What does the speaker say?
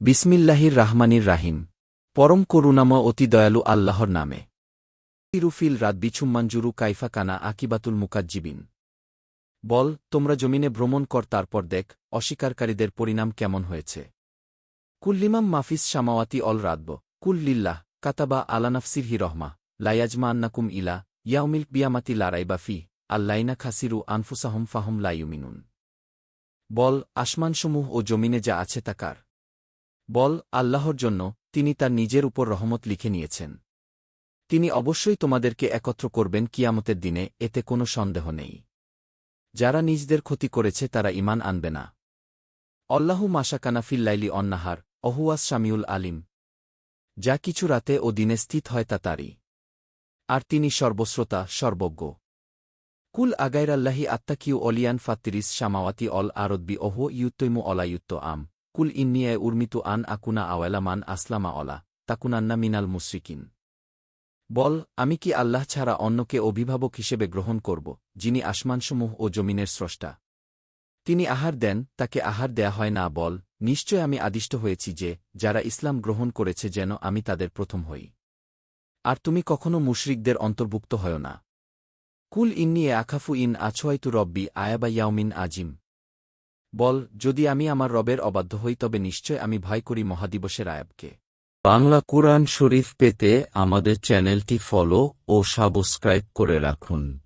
বিসমিল্লাহির রাহমানির রাহিম। পরম করুণাময় অতি দয়ালু আল্লাহর নামে। ইরুফিল রাত বিছুম্মাঞ্জুরু কাইফা কানা আকিবাতুল মুকাজ্জিবিন। বল, তোমরা জমিনে ভ্রমণ কর, তারপর দেখ, অস্বীকারীদের পরিণাম কেমন হয়েছে। কুল্লিমাম মাফিস সামাওয়াতি অল রাতব। কুল্লিল্লাহ, কাতাবা আলানাফসির হি রহমা। লায়াজমা আন্নাকুম ইলা, ইয়াউমিল বিয়ামাতি লারাইবা ফি, আল্লাইনা খাসিরু আনফুসাহম ফাহম লাইউমিনুন বল, আসমানসমূহ ও জমিনে যা আছে তা কার? বল, আল্লাহর জন্য, তিনি তার নিজের উপর রহমত লিখে নিয়েছেন। তিনি অবশ্যই তোমাদেরকে একত্র করবেন কিয়ামতের দিনে, এতে কোনো সন্দেহ নেই। যারা নিজদের ক্ষতি করেছে, তারা ইমান আনবে না। অল্লাহু মাসাকানা ফিল্লাইলি অন্নাহার, অহুয়াস শামিউল আলিম। যা কিছু রাতে ও দিনে স্থিত হয়, তা তারই। আর তিনি সর্বশ্রোতা, সর্বজ্ঞ। কুল আগাইরাল্লাহি আত্মাকিউ অলিয়ান ফাত্তিরিস শামাওয়াতি অল আরদ্বি অহ ইউত্তৈমু অলায়ুত্ত আম কুল ইন্নিয়ায় উর্মিতু আন আকুনা আওয়ালা মান আসলামা অলা, তাকুনান্না মিনাল মুশ্রিকিন। বল, আমি কি আল্লাহ ছাড়া অন্যকে অভিভাবক হিসেবে গ্রহণ করব, যিনি আসমানসমূহ ও জমিনের স্রষ্টা? তিনি আহার দেন, তাকে আহার দেয়া হয় না, বল, নিশ্চয় আমি আদিষ্ট হয়েছি যে, যারা ইসলাম গ্রহণ করেছে যেন আমি তাদের প্রথম হই। আর তুমি কখনো মুশরিকদের অন্তর্ভুক্ত হয় না। কুল ইন্নি এ আখাফু ইন আছোয়াইতু রব্বি আয়াবা ইয়াউমিন আজিম। বল, যদি আমি আমার রবের অবাধ্য হই, তবে নিশ্চয় আমি ভয় করি মহাদিবসের আয়াবকে। বাংলা কোরআন শরীফ পেতে আমাদের চ্যানেলটি ফলো ও সাবস্ক্রাইব করে রাখুন।